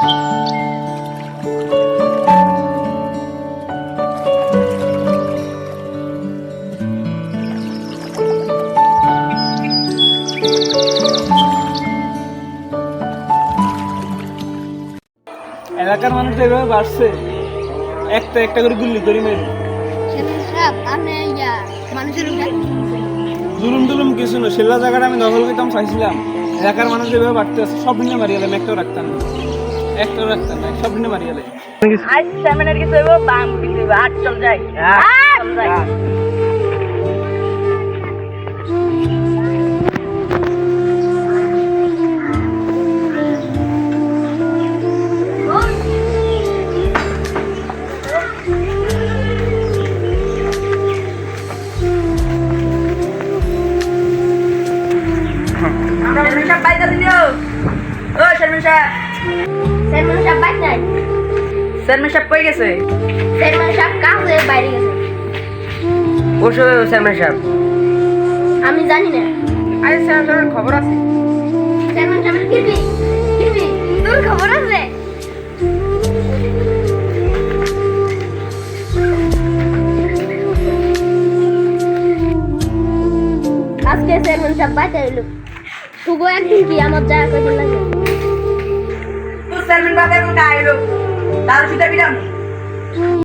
এলাকার মানুষ এভাবে বাড়ছে। একটা একটা করে গুল্লি করি মেরে। জুলুম টুলুম কিছু না সেলা জায়গাটা আমি দখল করতাম, চাইছিলাম। এলাকার মানুষ এভাবে বাড়তে আছে, সব নিয়ে মারি গেলাম, একটাও রাখতাম না। একটাও রাখতাম না সব দিনে মারিয়ে এলাম আজ চেয়ারম্যানের কিছু হইব বাং কিছু হইব আট চল যাই। চল যাই। চেয়ারম্যান সাহেব। নাই। চেয়ারম্যান সাহেব কই গেছে। কাজে বাইরে চেয়ারম্যান সাহেব আমি জানি না। আরে চেয়ারম্যান সাহেবের খবর আছে? কিরবি কিরবি তোর খবর আছে? আজকে বাইরে এলো তুগো একদিন কি আমার করে লাগে। তুই চেয়ারম্যান বাদে কোনটা